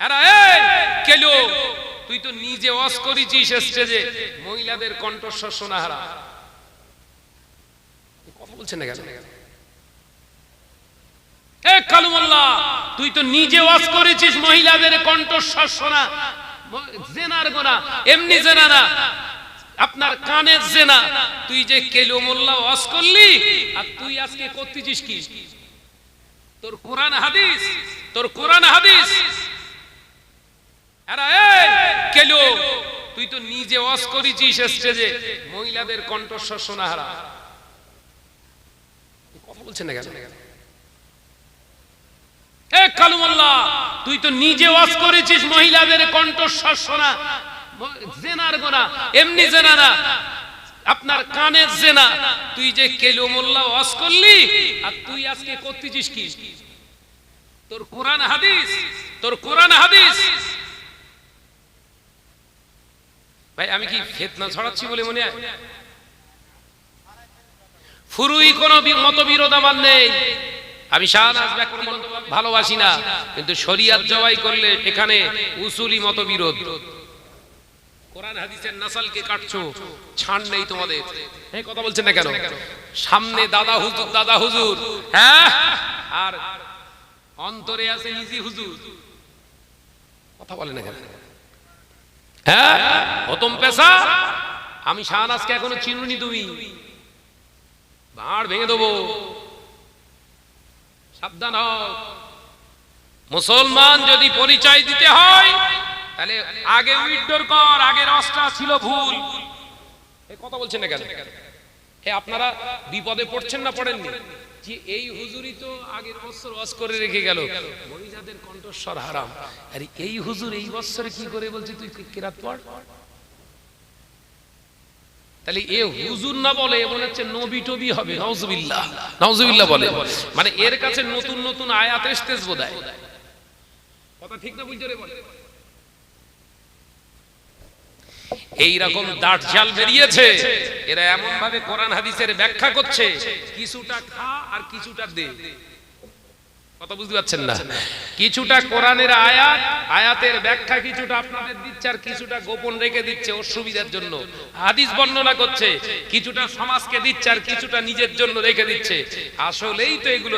এরা, এই, কেলো, তুই তো নিজে করেছিস স্টেজে। মহিলাদের কণ্ঠস্বর শোনাহারা কথা বলছেন না কেন? তুই তো নিজে করেছিস মহিলাদের কণ্ঠস্বর শোনা। জেনার গোনা, এমনি জেনা না। আপনার কানের জেনা। তুই যে কেলো মোল্লা ওয়াজ করলি, আর তুই আজকে করতেছিস কি? তোর কোরআন হাদিস, তোর কোরআন হাদিস কেলো, তুই তো নিজে ওয়াজ করেছিস স্টেজে। মহিলাদের কণ্ঠস্বর শোনাহারা কথা বলছেন না কেন? তুই তো নিজে ওয়াজ করেছিস মহিলাদের কণ্ঠস্বর শোনা। জেনার গোনা, এমনি জেনা না। আপনার কানের জেনা। তুই যে কেলো মোল্লা ওয়াজ করলি, আর তুই আজকে করতেছিস কি? তোর কোরআন হাদিস, তোর কোরআন হাদিস ভাই আমি কি ফেতনা ছড়াচ্ছি বলে মনে হয়? ফুরুই কোন মতবিরোধ আমার নেই। আমি শাহনাজ ব্যাকরণ ভালোবাসি না কিন্তু শরিয়াত জবাই করলে এখানে উসুলি মতবিরোধ। কোরআন হাদিসের নাসালকে কাটছো ছাড় নেই তোমাদের। এই কথা বলছেন না কেন? সামনে দাদা হুজুর দাদা হুজুর। হ্যাঁ? আর অন্তরে আছে নিজি হুজুর। কথা বলে না কেন? হ্যাঁ? পেশা? আমি শাহনাজকে এখনও চিনুনি তুমি ভাঁড় ভেঙে দেবো। সাবধান হও। মুসলমান যদি পরিচয় দিতে হয়, তাহলে আগে উইথড্রর কর, আগে রসটা ছিল ভুল। কথা বলছেন না কেন? এ আপনারা বিপদে পড়ছেন না পড়েননি? যে এই হুজুরই তো আগের বছর ওয়াজ করে রেখে গেল। মহিলাদের কণ্ঠস্বর হারাম। আরে এই হুজুর এই বছরে কি করে বলছে, তুই কিরাত পড়? তাহলে এ হুজুর না বলে মনে হচ্ছে নবী টবি হবে নওজুবিল্লাহ নওজুবিল্লাহ বলে। মানে এর কাছে নতুন নতুন আয়াত এসতেছ বোধহয়। কথা ঠিক না বুঝতে বলে এই রকম দাঁড়জাল বেরিয়েছে। এরা এমন ভাবে কোরআন হাদিসের ব্যাখ্যা করছে, কিছুটা খা আর কিছুটা দে। কথা আয়াতের দিচ্ছে হাদিস বর্ণনা করছে, কিছুটা সমাজকে দিচ্ছে আর কিছুটা নিজের জন্য রেখে দিচ্ছে। আসলেই তো এগুলো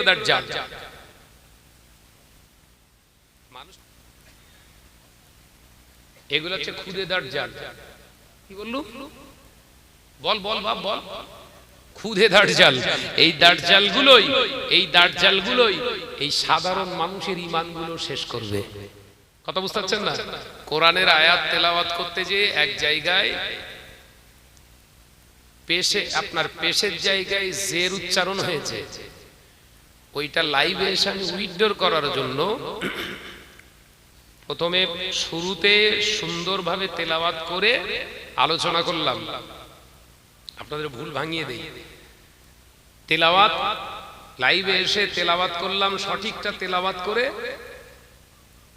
এগুলো হচ্ছে খুদে দাঁড়জাল। কি বললু? বল বল, বাপ, বল। খুদে দাঁড়জাল। এই দাঁড়জাল গুলোই এই দাঁড়জাল গুলোই এই সাধারণ মানুষের ইমানগুলো শেষ করবে। কথা বুঝতে পারছেন না? কোরআনের আয়াত তেলাওয়াত করতে যে এক জায়গায় পেশে, আপনার পেশের জায়গায় জের উচ্চারণ হয়েছে। ওইটা লাইভে এসে আমি উইথড্রর করার জন্য প্রথমে শুরুতে সুন্দরভাবে তেলাওয়াত করে আলোচনা করলাম। আপনাদের ভুল ভাঙিয়ে দেই। তেলাওয়াত, লাইভে এসে তেলাওয়াত করলাম, সঠিকটা তেলাওয়াত করে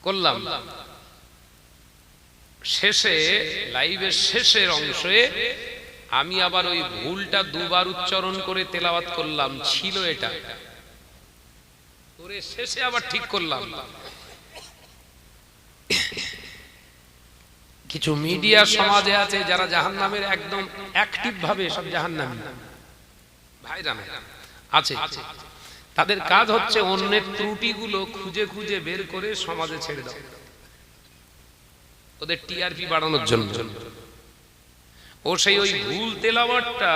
করলাম। শেষে, লাইভের শেষের অংশে আমি আবার ওই ভুলটা দুবার উচ্চারণ করে তেলাওয়াত করলাম, ছিল এটা। করে শেষে আবার ঠিক করলাম। কিছু মিডিয়া সমাজে আছে যারা জাহান নামের একদম অ্যাক্টিভ ভাবে সব জাহান আছে। তাদের কাজ হচ্ছে অন্যের ত্রুটিগুলো খুঁজে খুঁজে বের করে সমাজে ছেড়ে দাও। ওদের টিআরপি বাড়ানোর জন্য। ও সেই ওই ভুল তেলাওয়াতটা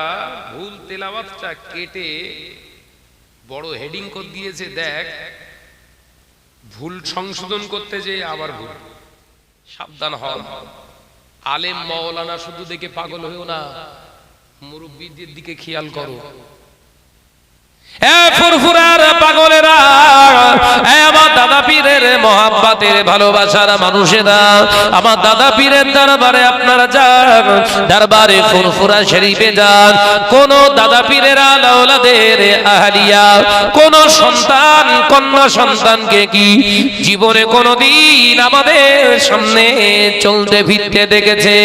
ভুল তেলাওয়াতটা কেটে বড় হেডিং করে দিয়েছে, দেখ, ভুল সংশোধন করতে যে আবার ভুল। সাবধান হও। আলেম মাওলানা শুধু দেখে পাগল হয়েও না মুরব্বীদের দিকে খেয়াল করো। পাগলেরা আমার দাদা পীরের ভালোবাসার মানুষেরা, আমার দাদা আপনারা যান ফুরফুরা শরীফে কোন দাদা কোন সন্তানকে কি জীবনে কোনদিন আমাদের সামনে চলতে ফিরতে দেখেছে?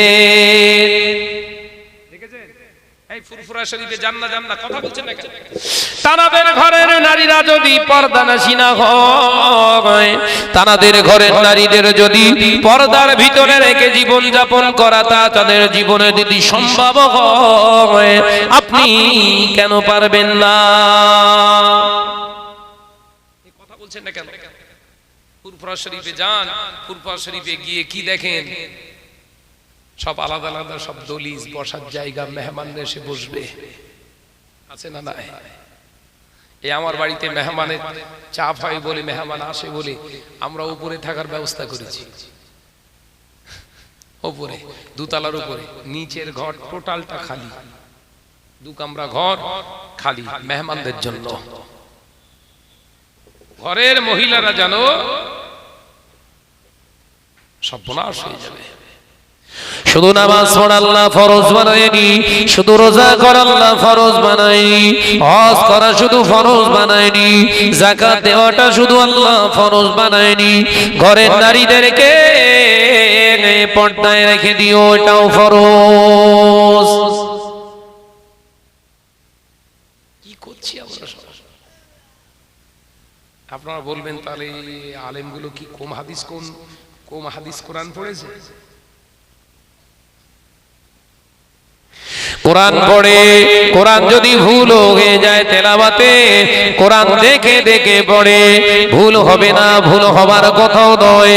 তানাদের ঘরের নারীরা যদি পর্দা নাসি না হয়, তানাদের ঘরের নারীদের যদি পর্দার ভিতরে রেখে জীবন যাপন করা তা তাদের জীবনে যদি সম্ভব হয়, আপনি কেন পারবেন না? কথা বলছেন না কেন? ফুরফুরা শরীফে যান, ফুরফুরা শরীফে গিয়ে কি দেখেন? সব আলাদা আলাদা, সব দলিজ বসার জায়গা মেহমান এসে বসবে। আছে না না এই আমার বাড়িতে মেহমানের চাপ হয় বলে, মেহমান আসে বলে আমরা উপরে থাকার ব্যবস্থা করেছি। উপরে, দুতলার উপরে, নিচের ঘর টোটালটা খালি। দু কামরা ঘর খালি মেহমানদের জন্য। ঘরের মহিলারা জানো সর্বনাশ হয়ে যাবে। শুধু নামাজ পড়া আল্লাহ ফরজ বানায়নি, শুধু রোজা করা আল্লাহ ফরজ বানায়নি, হজ করা শুধু ফরজ বানায়নি জাকাত দেওয়াটা শুধু আল্লাহ ফরজ বানায়নি। ঘরের নারীদেরকে পর্দায় রেখে দিও, এটাও ফরজ। আপনারা বলবেন তাহলে আলেমগুলো কি কম হাদিস কোন কম হাদিস কোরআন পড়েছে? কোরআন পড়ে, কোরআন যদি ভুল হয়ে যায় তেলাবাতে কোরআন দেখে দেখে পড়ে, ভুল হবে না, ভুল হবার কথাও নয়।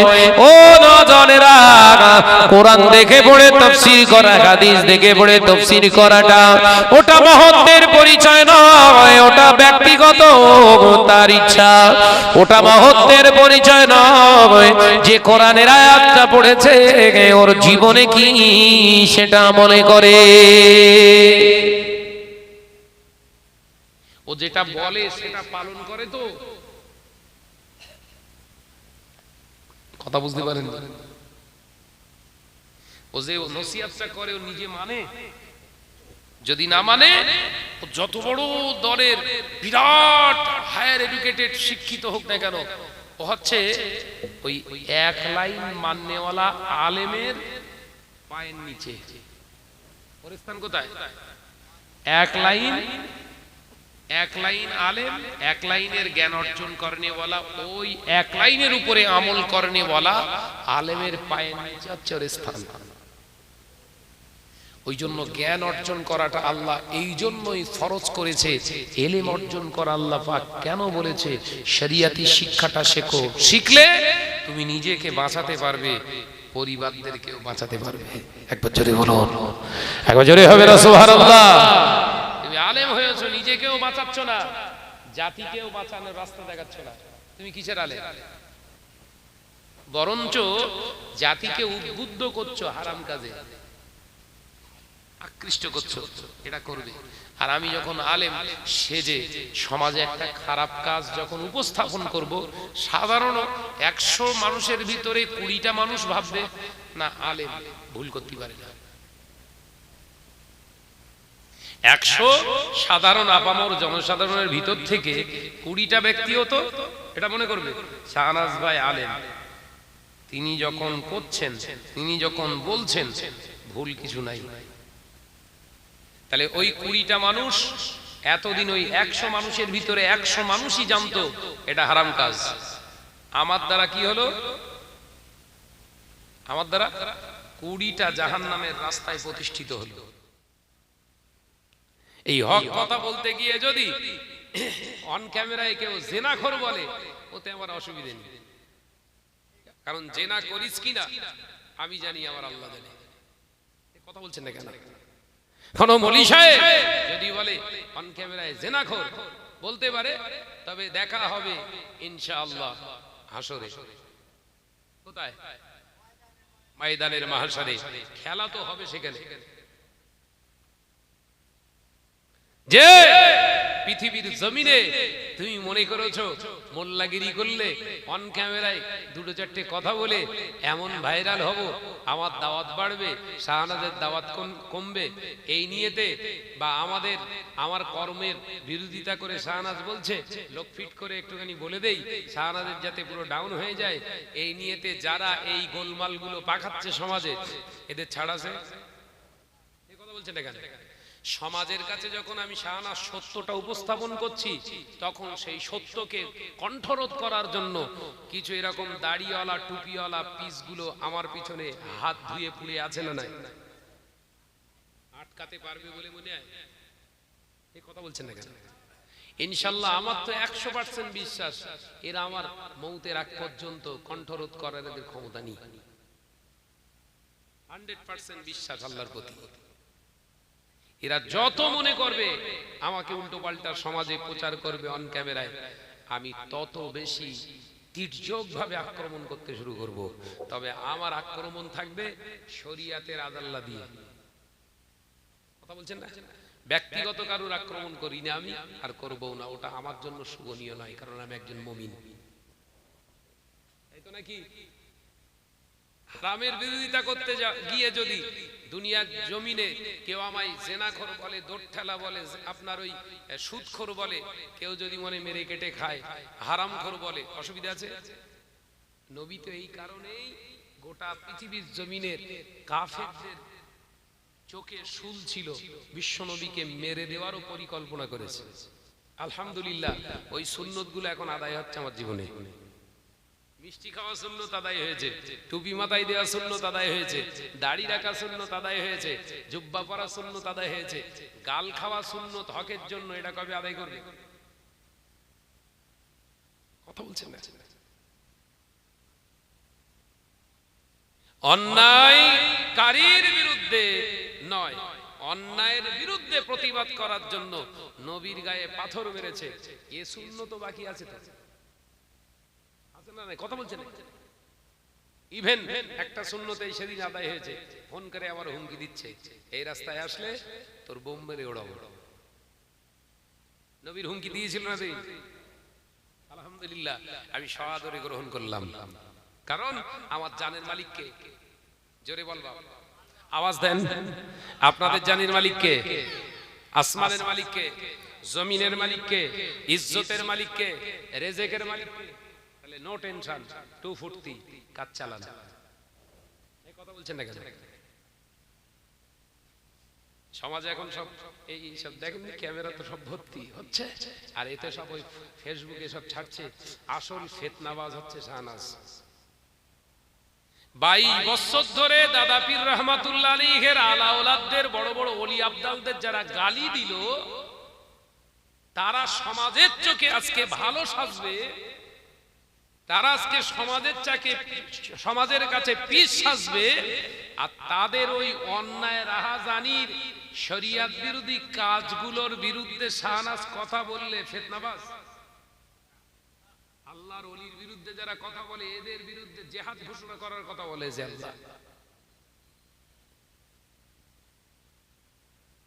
ও নজনেরা কোরআন দেখে পড়ে, তফসির করা, হাদিস দেখে পড়ে, তফসির করাটা, ওটা মহত্বের পরিচয় নয়, ওটা ব্যক্তিগত, তার ইচ্ছা। ওটা মহত্বের পরিচয় নয়, যে কোরআনের আয়াতটা পড়েছে, ওর জীবনে কি সেটা মনে করে? ও যেটা বলে সেটা পালন করে তো। কথা বুঝতে পারেন ও যে নসিহাতটা করে ও নিজে মানে? যদি না মানে যত বড় দলের বিরাট হায়ার এডুকেটেড শিক্ষিত হোক না কেন, ও হচ্ছে ওই এক লাইন মাননেওয়ালা আলেমের পায়ের নিচে। ওই জন্য জ্ঞান অর্জন করাটা আল্লাহ এই জন্যই ফরজ করেছে, এলেম অর্জন করা আল্লাহ পাক কেন বলেছে? শরিয়াতি শিক্ষাটা শেখো। শিখলে তুমি নিজেকে বাঁচাতে পারবে। পরিবারদেরকেও বাঁচাতে পারবে। একবার জোরে বলুন একবার জোরে হবে না সুবহানাল্লাহ। তুমি আলেম হয়েছো নিজেকেও বাঁচাচ্ছ না। জাতিকেও বাঁচানোর রাস্তা দেখাচ্ছ না। তুমি কিসের আলেম? বরঞ্চ জাতিকে উদ্বুদ্ধ করছ হারাম কাজে। আকৃষ্ট করছ এটা করবে। আর আমি যখন আলেম সেজে সমাজে একটা খারাপ কাজ যখন উপস্থাপন করব, সাধারণ একশো মানুষের ভিতরে কুড়িটা মানুষ ভাববে, না, আলেম ভুল করতে পারে না। একশো সাধারণ আপামর জনসাধারণের ভিতর থেকে কুড়িটা ব্যক্তিও তো এটা মনে করবে, শাহনাজ ভাই আলেম, তিনি যখন করছেন, তিনি যখন বলছেন, ভুল কিছু নাই। তাহলে ওই কুড়িটা মানুষ এতদিন ওই একশো মানুষের ভিতরে একশো মানুষই জানতো এটা হারাম কাজ। আমার দ্বারা কি হলো? আমার দ্বারা কুড়িটা জাহান নামের রাস্তায় প্রতিষ্ঠিত হলো। এই হক কথা বলতে গিয়ে যদি অন ক্যামেরায় কেউ জেনাখোর বলে, ওতে আমার অসুবিধে নেই। কারণ জেনা করিস কিনা, আমি জানি আমার আল্লাহ কথা বলছেন না কেন? কোন মলি সাহেব। যদি বলে অন ক্যামেরায় জেনাখোর বলতে পারে। তবে দেখা হবে ইনশাআল্লাহ হাসরে। কোথায়? ময়দানের মাহাসারে খেলা তো হবে সেখানে। যে পৃথিবীর জমিনে তুমি মনে করেছ মোল্লাগিরি করলে অন ক্যামেরায় দুটো চারটে কথা বলে এমন ভাইরাল হব আমার দাওয়াত বাড়বে শাহনাজের দাওয়াত কমবে। এই নিয়েতে বা আমাদের আমার কর্মের বিরোধিতা করে শাহনাজ বলছে লোক ফিট করে একটুখানি বলে দেই শাহনাজের যাতে পুরো ডাউন হয়ে যায় এই নিয়েতে যারা এই গোলমালগুলো পাকাচ্ছে সমাজে এদের ছাড়াছে এই কথা বলছেন এখানে। সমাজের কাছে যখন আমি শাহানার সত্যটা উপস্থাপন করছি, তখন সেই সত্যকে কণ্ঠরোধ করার জন্য কিছু এরকম দাড়িওয়ালা, টুপিওয়ালা পিসগুলো আমার পিছনে হাত ধুয়ে পুড়ে আছে না নাই? আটকাতে পারবে বলে মনে হয়? কথা বলছেন না কেন? ইনশাল্লাহ আমার তো একশো পার্সেন্ট বিশ্বাস, এরা আমার মৌতের আগ পর্যন্ত কণ্ঠরোধ করার এদের ক্ষমতা নেই। হান্ড্রেড পার্সেন্ট বিশ্বাস আল্লাহর প্রতি। এরা যত মনে করবে, আমাকে উল্টো পাল্টা সমাজে প্রচার করবে অন ক্যামেরায় আমি তত বেশি তির্যক ভাবে আক্রমণ করতে শুরু করব। তবে আমার আক্রমণ থাকবে শরিয়াতের আদাল্লা দিয়ে। কথা বলছেন না? ব্যক্তিগত কারোর আক্রমণ করি না আমি, আর করব না। ওটা আমার জন্য শুভনীয় নয়, কারণ আমি একজন মমিন। তাই তো নাকি? হারামের বিরোধিতা করতে গিয়ে যদি দুনিয়ার জমিনে কেউ আমায় জেনাখোর বলে দোটঠেলা বলে, আপনার ওই সুদখোর বলে, কেউ যদি মনে মেরে কেটে খায়, হারামখোর বলে, অসুবিধা আছে? নবী তো এই কারণেই গোটা পৃথিবীর জমিনের কাফেরদের চোখে শুল ছিল, বিশ্ব নবীকে মেরে দেওয়ারও পরিকল্পনা করেছে। আলহামদুলিল্লাহ, ওই সুন্নতগুলো এখন আদায় হচ্ছে আমার জীবনে। মিষ্টি খাওয়া শূন্য তাদাই হয়েছে, টুপি মাথায় দেওয়া শূন্য তাদাই হয়েছে, দাড়ি রাখা শূন্য তাদাই হয়েছে, জুব্বা পরা শূন্য তাদাই হয়েছে, গাল খাওয়া শূন্য হকের জন্য এটা কবে আদায় করবে? কথা বলছেন না? অন্যায়কারীর বিরুদ্ধে নয়, অন্যায়ের বিরুদ্ধে প্রতিবাদ করার জন্য নবীর গায়ে পাথর মেরেছে, এ শূন্য তো বাকি আছে কথা বলছেন ইভেন একটা শূন্যতেই সেদিন আদায় হয়েছে। ফোন করে আবার হুমকি দিচ্ছে। এই রাস্তায় আসলে তোর বোম মেরে ওড়াবো। নবীর হুমকি দিয়েছিল না তুই? আলহামদুলিল্লাহ, আমি সহাদরে গ্রহণ করলাম। কারণ আমার জানের মালিককে। জোরে বলবা আওয়াজ দেন। আপনাদের জানের মালিককে, আসমানের মালিককে, জমিনের মালিককে, ইজ্জতের মালিককে, রেজেকের মালিককে। নো টেনশন টু কাজ চালান কথা বলছেন সমাজে এখন সব এই সব দেখেন ক্যামেরা তো সব ভর্তি হচ্ছে, আর এতে সব ওই ফেসবুকে সব ছাড়ছে, আসল ফেতনাবাজ হচ্ছে শাহনাজ। বছর ধরে দাদা পীর রহমাতুল্লাহ বড় বড় অলি আবদালদের যারা গালি দিল, তারা সমাজের চোখে আজকে ভালো সাজবে। তারা আজকে সমাজের চাকে সমাজের কাছে পিস সাজবে আর তাদের ওই অন্যায় রাহাজানির শরিয়াত বিরোধী কাজগুলোর বিরুদ্ধে শাহনাজ কথা বললে ফেতনাবাজ। আল্লাহর অলির বিরুদ্ধে যারা কথা বলে, এদের বিরুদ্ধে জেহাদ ঘোষণা করার কথা বলে আল্লাহ।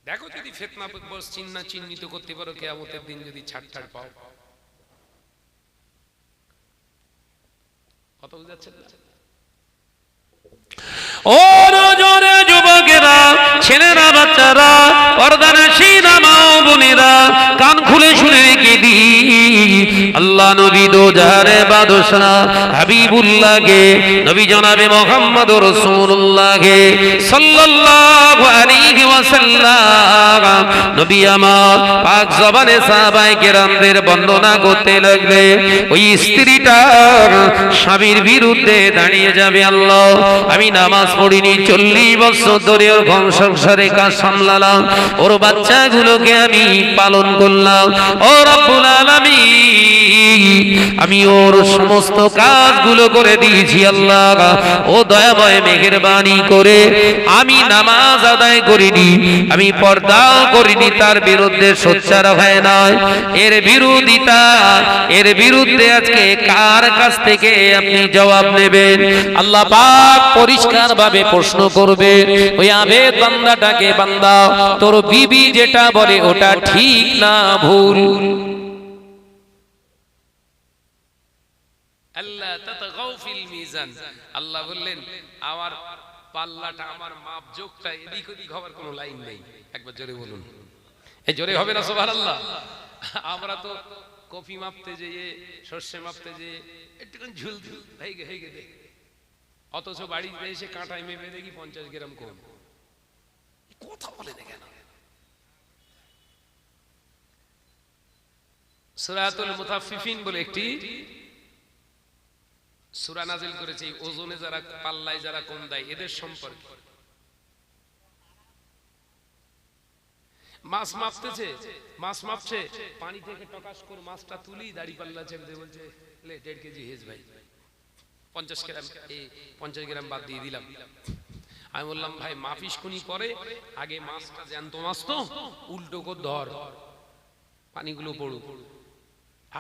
দেখো যদি ফেতনা চিহ্ন চিহ্নিত করতে পারো, কেয়ামতের দিন যদি ছাড় ছাড় পাও। কথা বুঝতে পারছেন না? ও নজরে আল্লাহ নবী দো জাহারে বাদশা হাবিবুল্লাহকে, নবী জনাবে মোহাম্মদ রাসূলুল্লাহকে, সাল্লাল্লাহু আলাইহি ওয়াসাল্লাম, নবী আমার পাক জবানে সাহাবায়ে কেরামদের বন্দনা করতে লাগলে, ওই স্ত্রীটার স্বামীর বিরুদ্ধে দাঁড়িয়ে যাবে আল্লাহ। আমি নামাজ পড়িনি, চল্লিশ বছর ধরে ওর ঘর সংসারে কাজ সামলালাম, ওর বাচ্চাগুলোকে আমি পালন করলাম। ও রব্বুল আলামিন! আমি ওর সমস্ত কাজগুলো করে দিয়েছি, আল্লাহ। ও দয়াময় মেহেরবানি করে আমি নামাজ আদায় করিনি, আমি পর্দাও করিনি, তার বিরুদ্ধে সোচ্চার হয় নয় এর বিরোধিতা, এর বিরুদ্ধে আজকে কার কাছ থেকে আপনি জবাব নেবেন? আল্লাহ পাক পরিষ্কার ভাবে প্রশ্ন করবে, ওই আবেদ বান্দাটাকে বান্দা, তোর বিবি যেটা বলে ওটা ঠিক না ভুল? আল্লাহ মিজান। আল্লাহ বললেন, আমার পাল্লাটা, আমার মাপ যোগটা এদিক ওদিক হবার কোনো লাইন নেই। একবার জোরে বলুন। এই জোরে হবে না, সুবহানাল্লাহ? আমরা তো কফি মাপতে যেয়ে, সর্ষে মাপতে যেয়ে ঝুল ঝুল হয়ে গে হয়ে গে অথচ বাড়িতে এসে কাঁটায় মেপে দেখি পঞ্চাশ গ্রাম কম। কথা বলে না কেন? সুরাতুল মুতাফিফিন বলে একটি সূরা নাজিল করেছে, এই ওজনে যারা পাল্লায়, যারা কম দেয়, এদের সম্পর্কে। মাছ মাপতেছে, মাছ মাপছে, পানি থেকে টকাশ করে মাছটা তুলি, দাড়ি পাল্লা চেপে দিয়ে বলছে, লে, দেড় কেজি হেজ ভাই। পঞ্চাশ গ্রাম, এই পঞ্চাশ গ্রাম বাদ দিয়ে দিলাম। আমি বললাম, ভাই, মাফিস কুনি পরে আগে মাছটা জ্যান্ত মাছ তো, উল্টো করে ধর, পানিগুলো পড়ুক।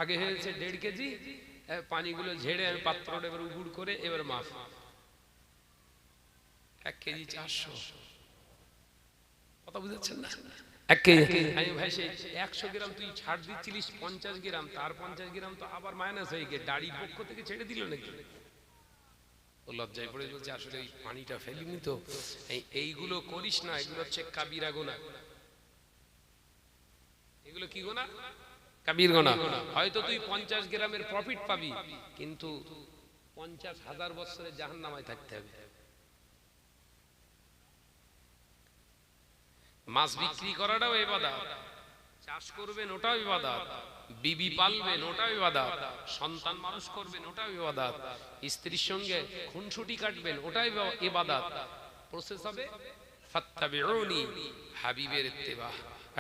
আগে হয়েছে দেড় কেজি পানিগুলো ঝেড়ে আমি পাত্রটা এবার উগুড় করে এবার মাছ এক কেজি চারশো। কথা বুঝাচ্ছেন না? এক কেজি। আমি ভাই সেই একশো গ্রাম তুই ছাড় দিচ্ছিলিস পঞ্চাশ গ্রাম তার পঞ্চাশ গ্রাম তো আবার মাইনাস হয়ে গিয়ে দাড়ি পক্ষ থেকে ছেড়ে দিল নাকি? ও লজ্জায় পড়ে বলছে আসলে ওই পানিটা ফেলিনি তো। এইগুলো করিস না এগুলো হচ্ছে কাবিরা গোনা। এগুলো কি গোনা? কাবির গোনা। হয়তো তুই পঞ্চাশ গ্রামের প্রফিট পাবি, কিন্তু পঞ্চাশ হাজার বছরের জাহান নামায় থাকতে হবে। মাছ বিক্রি করাটাও এবাদাত চাষ করবেন ওটাও ইবাদত, বিবি পালবেন ওটাও ইবাদত, সন্তান মানুষ করবেন ওটাও ইবাদত, স্ত্রীর সঙ্গে খুনসুটি কাটবেন ওটাই ইবাদত। প্রসেস হবে, ফাত্তাবিউনি হাবিবের ইত্তেবা।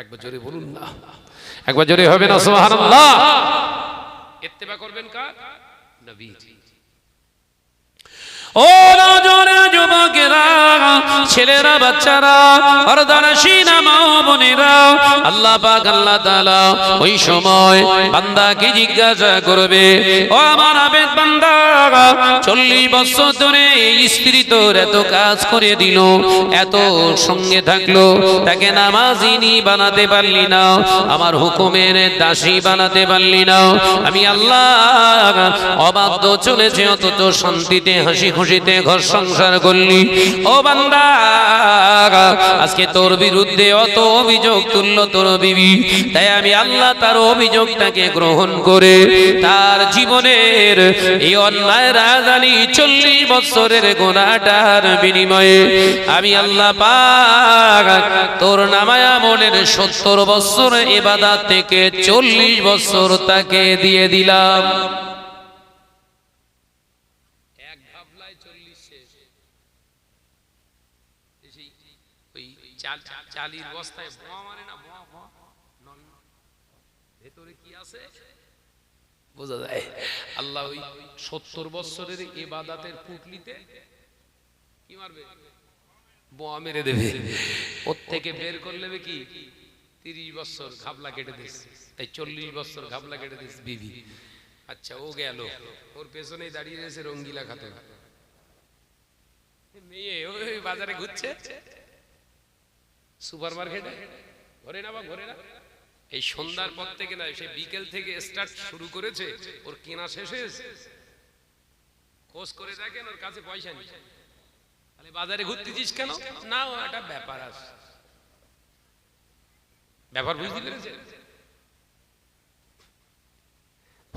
একবার জোরে বলুন না। একবার জোরে হবে না সুবহানাল্লাহ। ইত্তেবা করবেন কার? নবী ছেলেরা, বাচ্চারা ওই সময় জিজ্ঞাসা করবে এত কাজ করে দিল, এত সঙ্গে থাকল, তাকে নামাজিনী বানাতে পারলি না, আমার হুকুমের দাসী বানাতে পারলি না, আমি আল্লাহ অবাধ্য চলেছে, অথচ শান্তিতে হাসি খুশিতে ঘর সংসার করলি। ও বান্দা, আজকে তোর বিরুদ্ধে অত অভিযোগ তুললো তোর বিবি। তাই আমি আল্লাহ তার অভিযোগটাকে গ্রহণ করে তার জীবনের এই অন্যায় রাজধানী চল্লিশ বছরের গোনাটার বিনিময়ে আমি আল্লাহ পাক তোর নামায়া মনের সত্তর বছর এবাদাত থেকে চল্লিশ বছর তাকে দিয়ে দিলাম এক ভাবলায় চল্লিশ শেষ এই বোঝা যায়। আল্লাহ ওই সত্তর বছরের এবাদাতের পুটলিতে কি মারবে? বোমা মেরে দেবে। ওর থেকে বের করলে কি? তিরিশ বছর ঘাবলা কেটে দিস। তাই চল্লিশ বছর ঘাবলা কেটে দিস বিবি। আচ্ছা ও গেল। ওর পেছনেই দাঁড়িয়ে রয়েছে রঙ্গিলা খাতে মেয়ে ওই বাজারে ঘুরছে। সুপার মার্কেটে ঘরে না বা ঘরে না। এই সন্ধ্যার পর থেকে না, সে বিকেল থেকে স্টার্ট শুরু করেছে। ওর কেনা শেষ হয়েছে। খোঁজ করে দেখেন ওর কাছে পয়সা নেই। তাহলে বাজারে ঘুরতেছিস কেন? না একটা ব্যাপার আছে। ব্যাপার বুঝতে পেরেছে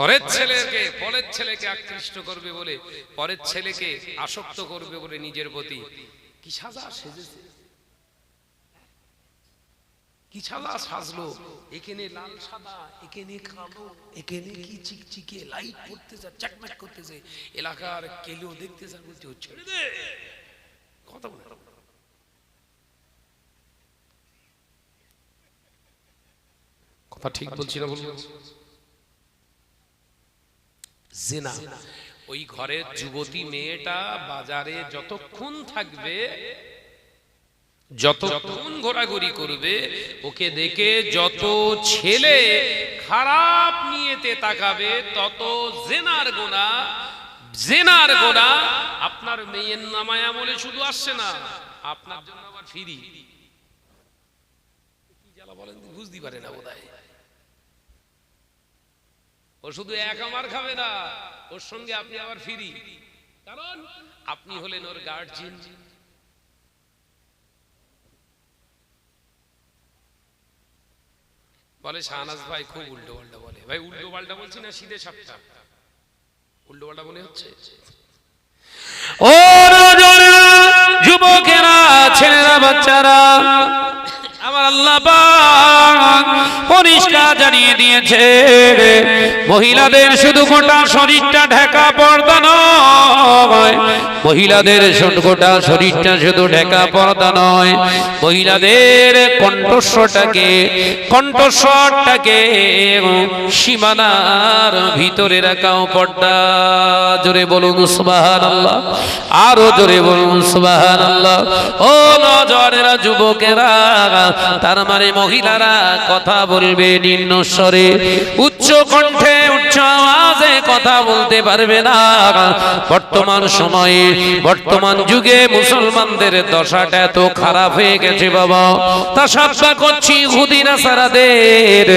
পরের ছেলেকে পরের ছেলেকে আকৃষ্ট করবে বলে পরের ছেলেকে আসক্ত করবে বলে নিজের প্রতি। কি সাজা সেজেছে? কি সাজা সাজলো? এখানে লাল সাদা এখানে কালো এখানে কি চিকচিকে লাইট পড়তেছে চাকমাক করতেছে। এলাকার কেলেও দেখতেছে "ও দে! কথা বলে কথা ঠিক বলছি না বলব? জেনা। ওই ঘরের যুবতী মেয়েটা বাজারে যতক্ষণ থাকবে, যতক্ষণ ঘোরাঘুরি করবে, ওকে দেখে যত ছেলে খারাপ নিয়েতে তাকাবে, তত জেনার গোনা জেনার গোনা। আপনার মেয়ের নামায় আমলে শুধু আসছে না, আপনার জন্য আবার ফিরি। কি জ্বালা বলেন, বুঝতে পারে না বোধহয়। ও শুধু এক আমার খাবে না, ওর সঙ্গে আপনি আবার ফিরি। কারণ আপনি হলেন ওর গার্জিয়ান বলে শাহনাজ ভাই খুব উল্টো পাল্টা বলে। ভাই উল্টো পাল্টা বলছি না, সিধে সাপটা। উল্টো পাল্টা মনে হচ্ছে? ও যুবকেরা, ছেলেরা, বাচ্চারা পরিষ্কার জানিয়ে দিয়েছে মহিলাদের শুধু গোটা শরীরটা ঢাকা পর্দা নয় মহিলাদের গোটা শরীরটা শুধু ঢাকা পর্দা নয়, মহিলাদের কণ্ঠস্বরটাকে কণ্ঠস্বরটাকে সীমানার ভিতরে রাখাও পর্দা। জোরে বলুন সুবাহান আল্লাহ আরও জোরে বলুন সুবাহান আল্লাহ ও নজরেরা যুবকেরা, তার মানে মহিলারা কথা বলবে নিম্ন স্বরে, উচ্চ কণ্ঠে উচ্চ আওয়াজে কথা বলতে পারবে না। বর্তমান সময়ে, বর্তমান যুগে মুসলমানদের দশাটা এত খারাপ হয়ে গেছে বাবা। তা সাব্বা করছি ইহুদিনা সারাদের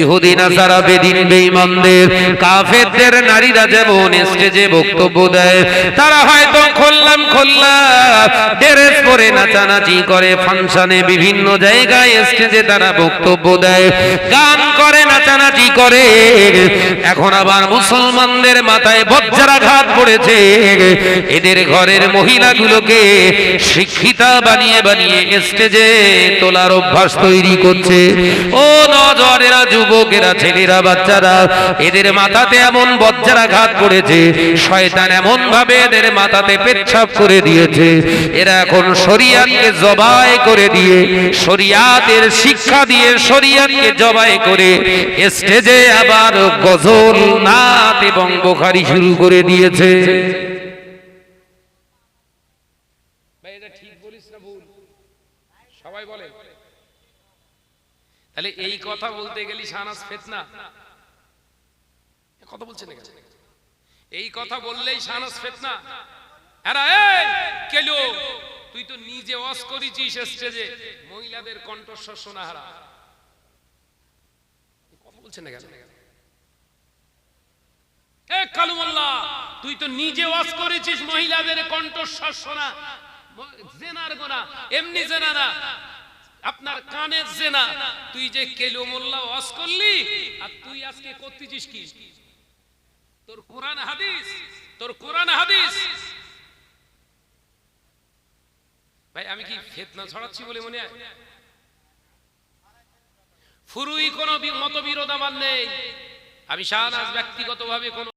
ইহুদিনা সারা বেদিন বেঈমানদের, কাফেরদের নারীরা যেমন স্টেজে বক্তব্য দেয়, তারা হয়তো খুললাম খোল্লা, ড্রেস পরে নাচানাচি করে ফাংশনে বিভিন্ন জায়গায় স্টেজে তারা বক্তব্য দেয়, গান করে, নাচানাচি করে। এখন আবার মুসলমানদের মাথায় বজ্রাঘাত পড়েছে। এদের ঘরের মহিলাগুলোকে শিক্ষিতা বানিয়ে বানিয়ে স্টেজে তোলার অভ্যাস তৈরি করছে। ও নজরেরা যুবকেরা ছেলেরা, বাচ্চারা, এদের মাথাতে এমন বজ্রাঘাত পড়েছে, শয়তান এমন ভাবে এদের মাথাতে পেচ্ছাপ করে দিয়েছে। এরা এখন শরিয়াতকে জবাই করে দিয়ে, শরিয়াতের শিক্ষা দিয়ে শরিয়াতকে জবাই করে, স্টেজে আবার গজল এবং বোখারি শুরু করে দিয়েছে। এই কথা বলতে গেলি শাহনাজ ফেতনা। এ কথা বলছে এই কথা বললেই শাহনাজ ফেতনা। কেলো, তুই তো নিজে ওয়াজ করেছিস স্টেজে। মহিলাদের কণ্ঠস্বর শোনা হারা। কথা বলছে না কেন তুই তো নিজে করেছিস মহিলাদের কণ্ঠস্বর শোনা। জেনার গোনা, এমনি জেনা না। আপনার কানের জেনা। তুই যে করলি, আর তুই আজকে করতেছিস কি? তোর কোরআন হাদিস, তোর কোরআন হাদিস। ভাই, আমি কি ফেতনা ছড়াচ্ছি বলে মনে হয়? ফুরুই কোনো মতবিরোধ আমার নেই। আমি শাহনাজ ব্যক্তিগতভাবে কোনো